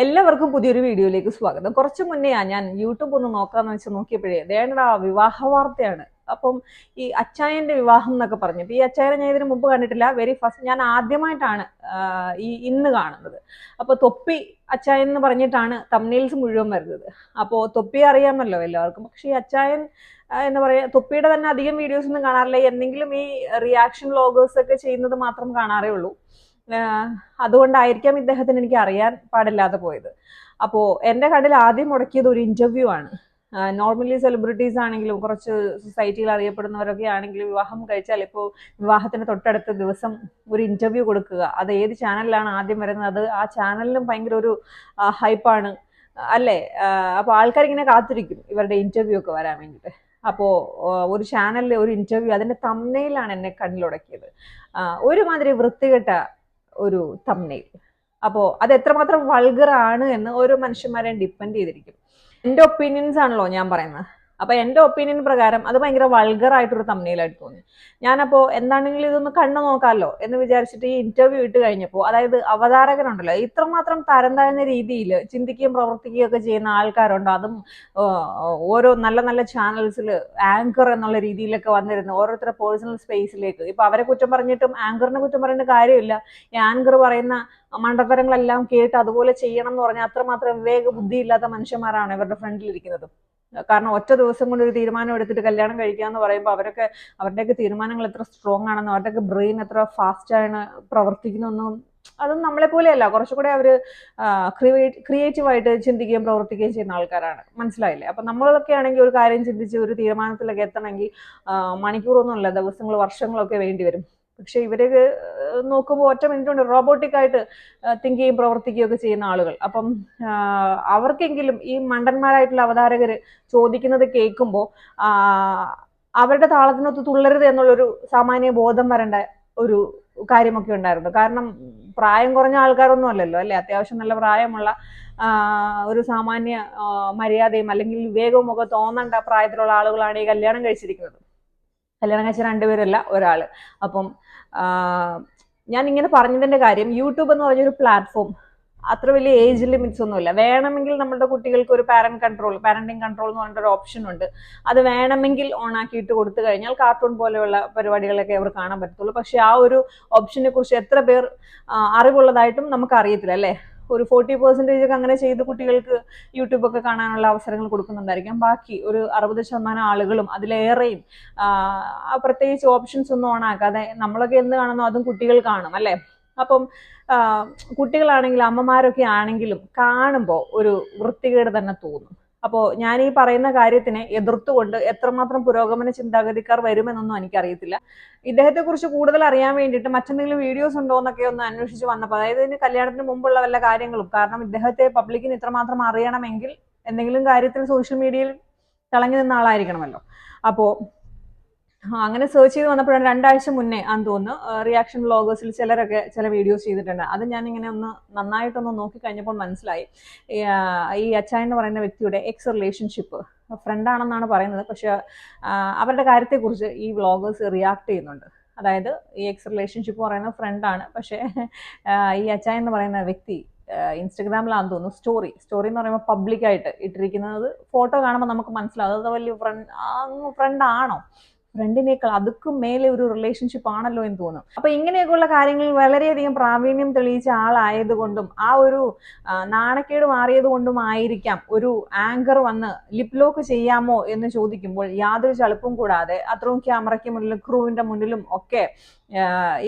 എല്ലാവർക്കും പുതിയൊരു വീഡിയോയിലേക്ക് സ്വാഗതം. കുറച്ച് മുന്നേ ഞാൻ യൂട്യൂബ് ഒന്ന് നോക്കാന്ന് വെച്ച് നോക്കിയപ്പോഴേ വേണ്ട വിവാഹ വാർത്തയാണ്. അപ്പം ഈ അച്ചായന്റെ വിവാഹം എന്നൊക്കെ പറഞ്ഞു. ഈ അച്ചായനെ ഞാൻ ഇതിനു മുമ്പ് കണ്ടിട്ടില്ല. വെരി ഫസ്റ്റ് ഞാൻ ആദ്യമായിട്ടാണ് ഈ ഇന്ന് കാണുന്നത്. അപ്പൊ തൊപ്പി അച്ചായൻ എന്ന് പറഞ്ഞിട്ടാണ് തമ്നീൽസ് മുഴുവൻ വരുന്നത്. അപ്പോൾ തൊപ്പി അറിയാമല്ലോ എല്ലാവർക്കും. പക്ഷെ ഈ അച്ചായൻ എന്താ പറയാ തൊപ്പിയുടെ തന്നെ അധികം വീഡിയോസ് ഒന്നും കാണാറില്ല. എന്തെങ്കിലും ഈ റിയാക്ഷൻ വ്ളോഗേഴ്സ് ഒക്കെ ചെയ്യുന്നത് മാത്രം കാണാറേ ഉള്ളൂ. അതുകൊണ്ടായിരിക്കാം ഇദ്ദേഹത്തിന് എനിക്ക് അറിയാൻ പാടില്ലാതെ പോയത്. അപ്പോൾ എന്റെ കണ്ണിൽ ആദ്യം മുടക്കിയത് ഒരു ഇന്റർവ്യൂ ആണ്. നോർമലി സെലിബ്രിറ്റീസ് ആണെങ്കിലും കുറച്ച് സൊസൈറ്റിയിൽ അറിയപ്പെടുന്നവരൊക്കെ ആണെങ്കിലും വിവാഹം കഴിച്ചാൽ ഇപ്പോൾ വിവാഹത്തിന് തൊട്ടടുത്ത ദിവസം ഒരു ഇന്റർവ്യൂ കൊടുക്കുക. അത് ഏത് ചാനലിലാണ് ആദ്യം വരുന്നത്? അത് ആ ചാനലിനും ഭയങ്കര ഒരു ഹൈപ്പാണ് അല്ലേ? അപ്പോൾ ആൾക്കാർ ഇങ്ങനെ കാത്തിരിക്കും ഇവരുടെ ഇന്റർവ്യൂ ഒക്കെ വരാൻ വേണ്ടിയിട്ട്. അപ്പോൾ ഒരു ചാനലിലെ ഒരു ഇന്റർവ്യൂ അതിന്റെ തമ്മനയിലാണ് എന്നെ കണ്ണിലുടക്കിയത് ഒരുമാതിരി വൃത്തികെട്ട ഒരു തമ്മനയിൽ അപ്പോൾ അത് എത്രമാത്രം വൾഗർ ആണ് എന്ന് ഓരോ മനുഷ്യന്മാരെയും ഡിപ്പെൻഡ് ചെയ്തിരിക്കും. എന്റെ ഒപ്പീനിയൻസ് ആണല്ലോ ഞാൻ പറയുന്നത്. അപ്പോൾ എന്റെ ഒപ്പീനിയൻ പ്രകാരം അത് ഭയങ്കര വൾഗർ ആയിട്ടൊരു തമ്മനയിലായിട്ട് തോന്നി. ഞാനപ്പോൾ എന്താണെങ്കിലും ഇതൊന്ന് കണ്ണു നോക്കാമല്ലോ എന്ന് വിചാരിച്ചിട്ട് ഈ ഇന്റർവ്യൂ ഇട്ട് കഴിഞ്ഞപ്പോൾ അതായത് അവതാരകനുണ്ടല്ലോ ഇത്രമാത്രം തരം താഴ്ന്ന രീതിയിൽ ചിന്തിക്കുകയും പ്രവർത്തിക്കുകയും ഒക്കെ ചെയ്യുന്ന ആൾക്കാരുണ്ടോ? അതും ഓരോ നല്ല നല്ല ചാനൽസിൽ ആങ്കർ എന്നുള്ള രീതിയിലൊക്കെ വന്നിരുന്നു ഓരോരുത്തരുടെ പേഴ്സണൽ സ്പേസിലേക്ക് ഇപ്പൊ അവരെ കുറ്റം പറഞ്ഞിട്ടും ആങ്കറിനെ കുറ്റം പറഞ്ഞിട്ട് കാര്യമില്ല. ഈ ആങ്കർ പറയുന്ന മണ്ടത്തരങ്ങളെല്ലാം കേട്ട് അതുപോലെ ചെയ്യണം എന്ന് പറഞ്ഞാൽ അത്രമാത്രം വിവേക ബുദ്ധിയില്ലാത്ത മനുഷ്യന്മാരാണ് ഇവരുടെ ഫ്രണ്ടിലിരിക്കുന്നത് കാരണം ഒറ്റ ദിവസം കൊണ്ട് ഒരു തീരുമാനം എടുത്തിട്ട് കല്യാണം കഴിക്കുക എന്ന് പറയുമ്പോൾ അവരൊക്കെ അവരുടെയൊക്കെ തീരുമാനങ്ങൾ എത്ര സ്ട്രോങ് ആണെന്നും അവരുടെയൊക്കെ ബ്രെയിൻ എത്ര ഫാസ്റ്റ് ആണ് പ്രവർത്തിക്കുന്നൊന്നും അതും നമ്മളെ പോലെയല്ല. കുറച്ചുകൂടെ അവർ ക്രിയേറ്റ് ക്രിയേറ്റീവായിട്ട് ചിന്തിക്കുകയും പ്രവർത്തിക്കുകയും ചെയ്യുന്ന ആൾക്കാരാണ്. മനസ്സിലായില്ലേ? അപ്പം നമ്മളൊക്കെ ആണെങ്കിൽ ഒരു കാര്യം ചിന്തിച്ച് ഒരു തീരുമാനത്തിലൊക്കെ എത്തണമെങ്കിൽ മണിക്കൂറൊന്നുമല്ല ദിവസങ്ങൾ വർഷങ്ങളൊക്കെ വേണ്ടി വരും. പക്ഷെ ഇവരൊക്കെ നോക്കുമ്പോൾ ഒറ്റ മിനിറ്റ് കൊണ്ട് റോബോട്ടിക് ആയിട്ട് തിങ്ക് ചെയ്യും പ്രവർത്തിക്കുകയും ഒക്കെ ചെയ്യുന്ന ആളുകൾ. അപ്പം അവർക്കെങ്കിലും ഈ മണ്ടന്മാരായിട്ടുള്ള അവതാരകർ ചോദിക്കുന്നത് കേൾക്കുമ്പോൾ അവരുടെ താളത്തിനൊത്ത് തുള്ളരുത് എന്നുള്ളൊരു സാമാന്യ ബോധം വരേണ്ട ഒരു കാര്യമൊക്കെ ഉണ്ടായിരുന്നു. കാരണം പ്രായം കുറഞ്ഞ ആൾക്കാരൊന്നും അല്ലല്ലോ അല്ലെ? അത്യാവശ്യം നല്ല പ്രായമുള്ള ഒരു സാമാന്യ മര്യാദയും അല്ലെങ്കിൽ വിവേകവും ഒക്കെ തോന്നേണ്ട പ്രായത്തിലുള്ള ആളുകളാണ് ഈ കല്യാണം കഴിച്ചിരിക്കുന്നത്. കല്യാണം കഴിച്ച രണ്ടുപേരല്ല ഒരാൾ അപ്പം ഞാൻ ഇങ്ങനെ പറഞ്ഞതിന്റെ കാര്യം യൂട്യൂബ് എന്ന് പറഞ്ഞൊരു പ്ലാറ്റ്ഫോം അത്ര വലിയ ഏജ് ലിമിറ്റ്സ് ഒന്നുമില്ല. വേണമെങ്കിൽ നമ്മുടെ കുട്ടികൾക്ക് ഒരു പാരന്റ് കൺട്രോൾ പാരന്റിങ് കൺട്രോൾ എന്ന് പറഞ്ഞിട്ട് ഒരു ഓപ്ഷൻ ഉണ്ട്. അത് വേണമെങ്കിൽ ഓൺ ആക്കിയിട്ട് കൊടുത്തു കഴിഞ്ഞാൽ കാർട്ടൂൺ പോലെയുള്ള പരിപാടികളൊക്കെ അവർ കാണാൻ പറ്റത്തുള്ളൂ. പക്ഷെ ആ ഒരു ഓപ്ഷനെ കുറിച്ച് എത്ര പേർ അറിവുള്ളതായിട്ടും നമുക്ക് അറിയത്തില്ല അല്ലേ? ഒരു ഫോർട്ടി പെർസെന്റേജ് ഒക്കെ അങ്ങനെ ചെയ്ത് കുട്ടികൾക്ക് യൂട്യൂബ് ഒക്കെ കാണാനുള്ള അവസരങ്ങൾ കൊടുക്കുന്നുണ്ടായിരിക്കാം. ബാക്കി ഒരു അറുപത് ശതമാനം ആളുകളും അതിലേറെയും പ്രത്യേകിച്ച് ഓപ്ഷൻസ് ഒന്നും ഓൺ ആക്കാതെ നമ്മളൊക്കെ എന്ത് കാണുന്നോ അതും കുട്ടികൾ കാണും അല്ലേ? അപ്പം കുട്ടികളാണെങ്കിലും അമ്മമാരൊക്കെ ആണെങ്കിലും കാണുമ്പോൾ ഒരു വൃത്തികേട് തന്നെ തോന്നും. അപ്പോൾ ഞാൻ ഈ പറയുന്ന കാര്യത്തിനെ എതിർത്തുകൊണ്ട് എത്രമാത്രം പുരോഗമന ചിന്താഗതിക്കാർ വരുമെന്നൊന്നും എനിക്കറിയത്തില്ല. ഇദ്ദേഹത്തെ കുറിച്ച് കൂടുതൽ അറിയാൻ വേണ്ടിയിട്ട് മറ്റെന്തെങ്കിലും വീഡിയോസ് ഉണ്ടോ എന്നൊക്കെ ഒന്ന് അന്വേഷിച്ച് വന്നപ്പോൾ അതായത് ഇതിന് കല്യാണത്തിന് മുമ്പുള്ള വല്ല കാര്യങ്ങളും കാരണം ഇദ്ദേഹത്തെ പബ്ലിക്കിന് ഇത്രമാത്രം അറിയണമെങ്കിൽ എന്തെങ്കിലും കാര്യത്തിൽ സോഷ്യൽ മീഡിയയിൽ തിളങ്ങി നിന്ന ആളായിരിക്കണമല്ലോ. അപ്പോൾ അങ്ങനെ സെർച്ച് ചെയ്ത് വന്നപ്പോഴാണ് രണ്ടാഴ്ച മുന്നേ ആന്ന് തോന്നുന്നു. റിയാക്ഷൻ വ്ളോഗേഴ്സിൽ ചിലരൊക്കെ ചില വീഡിയോസ് ചെയ്തിട്ടുണ്ട്. അത് ഞാൻ ഇങ്ങനെ ഒന്ന് നന്നായിട്ടൊന്ന് നോക്കി കഴിഞ്ഞപ്പോൾ മനസ്സിലായി. ഈ, അച്ചായൻ എന്ന് പറയുന്ന വ്യക്തിയുടെ എക്സ് റിലേഷൻഷിപ്പ് ഫ്രണ്ടാണെന്നാണ് പറയുന്നത്. പക്ഷേ അവരുടെ കാര്യത്തെക്കുറിച്ച് ഈ വ്ളോഗേഴ്സ് റിയാക്ട് ചെയ്യുന്നുണ്ട്. അതായത് ഈ എക്സ് റിലേഷൻഷിപ്പ് പറയുന്ന ഫ്രണ്ടാണ് പക്ഷേ ഈ അച്ചായൻ എന്ന് പറയുന്ന വ്യക്തി ഇൻസ്റ്റഗ്രാമിലാണെന്ന് തോന്നുന്നു സ്റ്റോറി സ്റ്റോറി എന്ന് പറയുമ്പോൾ പബ്ലിക്കായിട്ട് ഇട്ടിരിക്കുന്നത് ഫോട്ടോ കാണുമ്പോൾ നമുക്ക് മനസ്സിലാവും. അത് വലിയ ഫ്രണ്ട് ഫ്രണ്ട് ആണോ? ഫ്രണ്ടിനേക്കാൾ അതുക്കും മേലെ ഒരു റിലേഷൻഷിപ്പ് ആണല്ലോ എന്ന് തോന്നും. അപ്പൊ ഇങ്ങനെയൊക്കെയുള്ള കാര്യങ്ങളിൽ വളരെയധികം പ്രാവീണ്യം തെളിയിച്ച ആളായതുകൊണ്ടും ആ ഒരു നാണക്കേട് മാറിയത് കൊണ്ടും ആയിരിക്കാം ഒരു ആങ്കർ വന്ന് ലിപ് ലോക്ക് ചെയ്യാമോ എന്ന് ചോദിക്കുമ്പോൾ യാതൊരു ചളുപ്പും കൂടാതെ അത്രയും ക്യാമറയ്ക്ക് മുന്നിലും ക്രൂവിന്റെ മുന്നിലും ഒക്കെ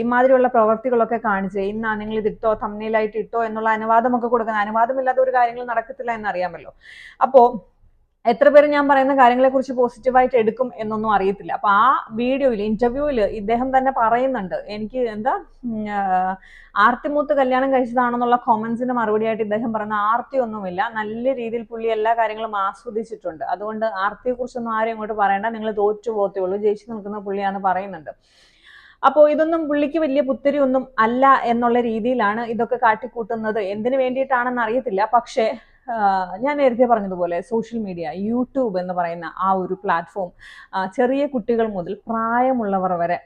ഇമാതിരിയുള്ള പ്രവർത്തികളൊക്കെ കാണിച്ച് ഇന്നാ നിങ്ങൾ ഇത് ഇട്ടോ തമ്മിലായിട്ട് ഇട്ടോ എന്നുള്ള അനുവാദമൊക്കെ കൊടുക്കുന്ന അനുവാദമില്ലാത്ത ഒരു കാര്യങ്ങൾ നടക്കത്തില്ല എന്നറിയാമല്ലോ. അപ്പോ എത്ര പേര് ഞാൻ പറയുന്ന കാര്യങ്ങളെ കുറിച്ച് പോസിറ്റീവായിട്ട് എടുക്കും എന്നൊന്നും അറിയത്തില്ല. അപ്പൊ ആ വീഡിയോയിൽ ഇന്റർവ്യൂവിൽ ഇദ്ദേഹം തന്നെ പറയുന്നുണ്ട്. എനിക്ക് എന്താ ആർത്തിമൂത്ത് കല്യാണം കഴിച്ചതാണെന്നുള്ള കോമന്റ്സിന് മറുപടിയായിട്ട് ഇദ്ദേഹം പറയുന്ന ആർത്തി ഒന്നുമില്ല. നല്ല രീതിയിൽ പുള്ളി എല്ലാ കാര്യങ്ങളും ആസ്വദിച്ചിട്ടുണ്ട്. അതുകൊണ്ട് ആർത്തിയെ കുറിച്ചൊന്നും ആരും ഇങ്ങോട്ട് പറയണ്ട. നിങ്ങൾ തോറ്റു പോത്തേ ഉള്ളൂ. ജയിച്ചു നിൽക്കുന്ന പുള്ളിയാന്ന് പറയുന്നുണ്ട്. അപ്പോൾ ഇതൊന്നും പുള്ളിക്ക് വലിയ പുത്തിരി ഒന്നും അല്ല എന്നുള്ള രീതിയിലാണ് ഇതൊക്കെ കാട്ടിക്കൂട്ടുന്നത്. എന്തിനു വേണ്ടിയിട്ടാണെന്ന് അറിയത്തില്ല. പക്ഷേ ഞാൻ നേരത്തെ പറഞ്ഞതുപോലെ സോഷ്യൽ മീഡിയ യൂട്യൂബ് എന്ന് പറയുന്ന ആ ഒരു പ്ലാറ്റ്ഫോം ചെറിയ കുട്ടികൾ മുതൽ പ്രായമുള്ളവർ വരെ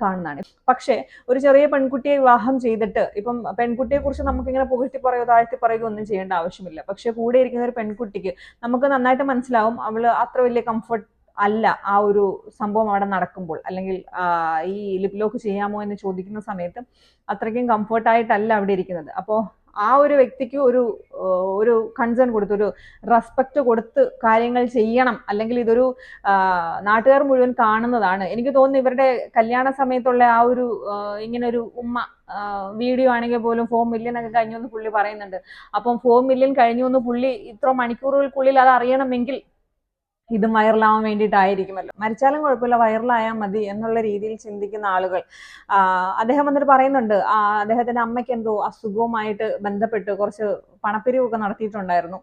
കാണുന്നതാണ്. പക്ഷേ ഒരു ചെറിയ പെൺകുട്ടിയെ വിവാഹം ചെയ്തിട്ട് ഇപ്പം പെൺകുട്ടിയെ കുറിച്ച് നമുക്ക് ഇങ്ങനെ പുകഴ്ത്തി പറയുകയോ താഴ്ത്തി പറയുകയോ ഒന്നും ചെയ്യേണ്ട ആവശ്യമില്ല. പക്ഷെ കൂടെ ഇരിക്കുന്ന ഒരു പെൺകുട്ടിക്ക് നമുക്ക് നന്നായിട്ട് മനസ്സിലാവും അവൾ അത്ര വലിയ കംഫർട്ട് അല്ല ആ ഒരു സംഭവം അവിടെ നടക്കുമ്പോൾ. അല്ലെങ്കിൽ ഈ ലിപ് ലോക്ക് ചെയ്യാമോ എന്ന് ചോദിക്കുന്ന സമയത്ത് അത്രയ്ക്കും കംഫർട്ടായിട്ടല്ല അവിടെ ഇരിക്കുന്നത്. അപ്പോൾ ആ ഒരു വ്യക്തിക്ക് ഒരു ഒരു കൺസേൺ കൊടുത്ത് ഒരു റെസ്പെക്റ്റ് കൊടുത്ത് കാര്യങ്ങൾ ചെയ്യണം. അല്ലെങ്കിൽ ഇതൊരു നാട്ടുകാർ മുഴുവൻ കാണുന്നതാണ്. എനിക്ക് തോന്നുന്നു ഇവരുടെ കല്യാണ സമയത്തുള്ള ആ ഒരു ഇങ്ങനെ ഒരു ഉമ്മ വീഡിയോ ആണെങ്കിൽ പോലും ഫോർ മില്യൺ ഒക്കെ കഴിഞ്ഞു എന്ന് പുള്ളി പറയുന്നുണ്ട്. അപ്പം ഫോർ മില്യൺ കഴിഞ്ഞു എന്ന് പുള്ളി ഇത്ര മണിക്കൂറുകൾക്കുള്ളിൽ അത് അറിയണമെങ്കിൽ ഇതും വൈറലാവാൻ വേണ്ടിയിട്ടായിരിക്കുമല്ലോ. മരിച്ചാലും കുഴപ്പമില്ല വൈറലായാൽ മതി എന്നുള്ള രീതിയിൽ ചിന്തിക്കുന്ന ആളുകൾ. അദ്ദേഹം വന്നിട്ട് പറയുന്നുണ്ട് അദ്ദേഹത്തിന്റെ അമ്മയ്ക്ക് എന്തോ അസുഖവുമായിട്ട് ബന്ധപ്പെട്ട് കുറച്ച് പണപ്പിരിവൊക്കെ നടത്തിയിട്ടുണ്ടായിരുന്നു.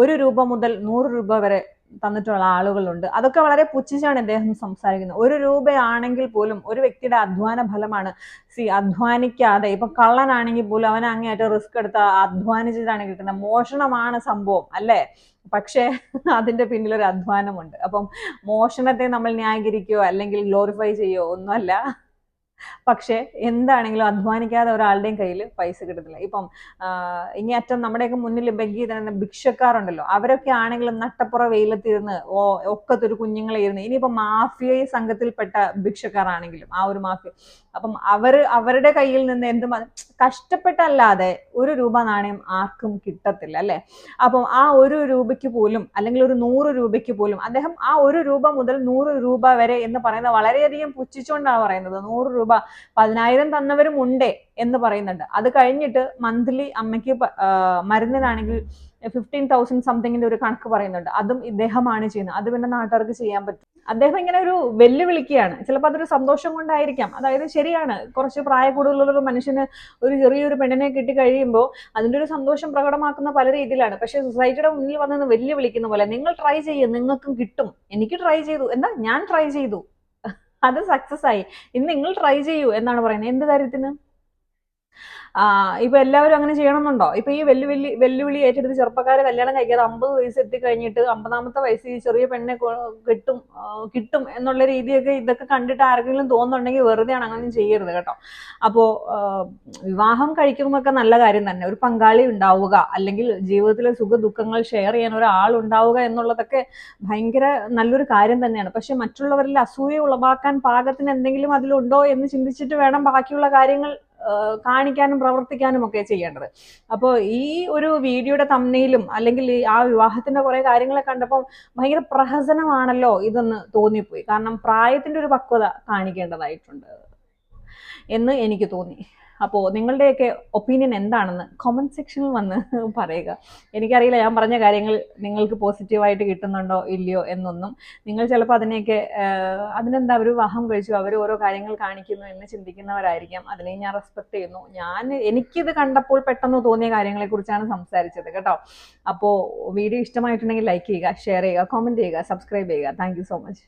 ഒരു രൂപ മുതൽ നൂറ് രൂപ വരെ തന്നിട്ടുള്ള ആളുകളുണ്ട്. അതൊക്കെ വളരെ പുച്ഛിച്ചാണ് അദ്ദേഹം സംസാരിക്കുന്നത്. ഒരു രൂപയാണെങ്കിൽ പോലും ഒരു വ്യക്തിയുടെ അധ്വാന ഫലമാണ്. സി അധ്വാനിക്കാതെ ഇപ്പൊ കള്ളനാണെങ്കിൽ പോലും അവൻ അങ്ങേയറ്റം റിസ്ക് എടുത്ത് അധ്വാനിച്ചിട്ടാണ് കിട്ടുന്നത്. മോഷണമാണ് സംഭവം അല്ലേ? പക്ഷേ അതിന്റെ പിന്നിലൊരു അധ്വാനമുണ്ട്. അപ്പം മോഷണത്തെ നമ്മൾ ന്യായീകരിക്കുകയോ അല്ലെങ്കിൽ ഗ്ലോറിഫൈ ചെയ്യോ ഒന്നുമല്ല. പക്ഷേ എന്താണെങ്കിലും അധ്വാനിക്കാതെ ഒരാളുടെയും കയ്യിൽ പൈസ കിട്ടത്തില്ല. ഇപ്പം ഇനി അറ്റം നമ്മുടെയൊക്കെ മുന്നിൽ ബെഗ്ഗി തന്നെ ഭിക്ഷക്കാരുണ്ടല്ലോ. അവരൊക്കെ ആണെങ്കിലും നട്ടപ്പുറ വെയിലത്തിരുന്ന് ഒക്കത്തൊരു കുഞ്ഞുങ്ങളെ ഇരുന്ന് ഇനിയിപ്പോൾ മാഫിയ സംഘത്തിൽപ്പെട്ട ഭിക്ഷക്കാരാണെങ്കിലും ആ ഒരു മാഫിയ അപ്പം അവർ അവരുടെ കയ്യിൽ നിന്ന് എന്ത് കഷ്ടപ്പെട്ടല്ലാതെ ഒരു രൂപ നാണയം ആർക്കും കിട്ടത്തില്ല അല്ലെ? അപ്പം ആ ഒരു രൂപയ്ക്ക് പോലും അല്ലെങ്കിൽ ഒരു നൂറ് രൂപയ്ക്ക് പോലും അദ്ദേഹം ആ ഒരു രൂപ മുതൽ നൂറ് രൂപ വരെ എന്ന് പറയുന്നത് വളരെയധികം പുച്ഛിച്ചുകൊണ്ടാണ് പറയുന്നത്. നൂറ് രൂപ പതിനായിരം തന്നവരും ഉണ്ട് എന്ന് പറയുന്നുണ്ട്. അത് കഴിഞ്ഞിട്ട് മന്ത്ലി അമ്മയ്ക്ക് മരുന്നിനാണെങ്കിൽ ഫിഫ്റ്റീൻ തൗസൻഡ് സംതിങ്ങിന്റെ ഒരു കണക്ക് പറയുന്നുണ്ട്. അതും ഇദ്ദേഹമാണ് ചെയ്യുന്നത്. അത് പിന്നെ നാട്ടുകാർക്ക് ചെയ്യാൻ പറ്റും. അദ്ദേഹം ഇങ്ങനെ ഒരു വെല്ലുവിളിക്കുകയാണ്. ചിലപ്പോൾ അതൊരു സന്തോഷം കൊണ്ടായിരിക്കാം. അതായത് ശരിയാണ്. കുറച്ച് പ്രായ കൂടുതലുള്ള ഒരു മനുഷ്യന് ഒരു ചെറിയൊരു പെണ്ണിനെ കിട്ടി കഴിയുമ്പോൾ അതിന്റെ ഒരു സന്തോഷം പ്രകടമാക്കുന്ന പല രീതിയിലാണ്. പക്ഷേ സൊസൈറ്റിയുടെ മുന്നിൽ വന്ന് വെല്ലുവിളിക്കുന്ന പോലെ നിങ്ങൾ ട്രൈ ചെയ്യും നിങ്ങൾക്കും കിട്ടും. എനിക്ക് ട്രൈ ചെയ്തു. എന്താ ഞാൻ ട്രൈ ചെയ്തു. അത് സക്സസ് ആയി. ഇനി നിങ്ങൾ ട്രൈ ചെയ്യൂ എന്നാണ് പറയുന്നത്. എന്ത് കാര്യത്തിന്? ഇപ്പൊ എല്ലാവരും അങ്ങനെ ചെയ്യണമെന്നുണ്ടോ? ഇപ്പൊ ഈ വെല്ലുവിളി വെല്ലുവിളി ഏറ്റെടുത്ത് ചെറുപ്പക്കാരെ കല്യാണം കഴിക്കാതെ അമ്പത് വയസ്സ് എത്തി കഴിഞ്ഞിട്ട് അമ്പതാമത്തെ വയസ്സിൽ ചെറിയ പെണ്ണെ കിട്ടും കിട്ടും എന്നുള്ള രീതിയൊക്കെ ഇതൊക്കെ കണ്ടിട്ട് ആർക്കെങ്കിലും തോന്നുന്നുണ്ടെങ്കിൽ വെറുതെയാണ് അങ്ങനെ ചെയ്യരുത് കേട്ടോ. അപ്പോ വിവാഹം കഴിക്കുന്നതൊക്കെ നല്ല കാര്യം തന്നെ. ഒരു പങ്കാളി ഉണ്ടാവുക അല്ലെങ്കിൽ ജീവിതത്തിലെ സുഖ ദുഃഖങ്ങൾ ഷെയർ ചെയ്യാൻ ഒരാൾ ഉണ്ടാവുക എന്നുള്ളതൊക്കെ ഭയങ്കര നല്ലൊരു കാര്യം തന്നെയാണ്. പക്ഷെ മറ്റുള്ളവരിൽ അസൂയ ഉളവാക്കാൻ പാകത്തിന് എന്തെങ്കിലും അതിലുണ്ടോ എന്ന് ചിന്തിച്ചിട്ട് വേണം ബാക്കിയുള്ള കാര്യങ്ങൾ കാണിക്കാനും പ്രവർത്തിക്കാനും ഒക്കെ ചെയ്യേണ്ടത്. അപ്പോൾ ഈ ഒരു വീഡിയോയുടെ തമ്മിലും അല്ലെങ്കിൽ ആ വിവാഹത്തിന്റെ കുറെ കാര്യങ്ങളെ കണ്ടപ്പോൾ ഭയങ്കര പ്രഹസനമാണല്ലോ ഇതെന്ന് തോന്നിപ്പോയി. കാരണം പ്രായത്തിന്റെ ഒരു പക്വത കാണിക്കേണ്ടതായിട്ടുണ്ട് എന്ന് എനിക്ക് തോന്നി. അപ്പോൾ നിങ്ങളുടെയൊക്കെ ഒപ്പീനിയൻ എന്താണെന്ന് കമന്റ് സെക്ഷനിൽ വന്ന് പറയുക. എനിക്കറിയില്ല ഞാൻ പറഞ്ഞ കാര്യങ്ങൾ നിങ്ങൾക്ക് പോസിറ്റീവായിട്ട് കിട്ടുന്നുണ്ടോ ഇല്ലയോ എന്നൊന്നും. നിങ്ങൾ ചിലപ്പോൾ അതിനെയൊക്കെ അതിനെന്താ അവർ വാഹം കഴിച്ചു അവർ ഓരോ കാര്യങ്ങൾ കാണിക്കുന്നു എന്ന് ചിന്തിക്കുന്നവരായിരിക്കാം. അതിനെ ഞാൻ റെസ്പെക്ട് ചെയ്യുന്നു. ഞാൻ എനിക്കിത് കണ്ടപ്പോൾ പെട്ടെന്ന് തോന്നിയ കാര്യങ്ങളെക്കുറിച്ചാണ് സംസാരിച്ചത് കേട്ടോ. അപ്പോൾ വീഡിയോ ഇഷ്ടമായിട്ടുണ്ടെങ്കിൽ ലൈക്ക് ചെയ്യുക ഷെയർ ചെയ്യുക കോമന്റ് ചെയ്യുക സബ്സ്ക്രൈബ് ചെയ്യുക. Thank so much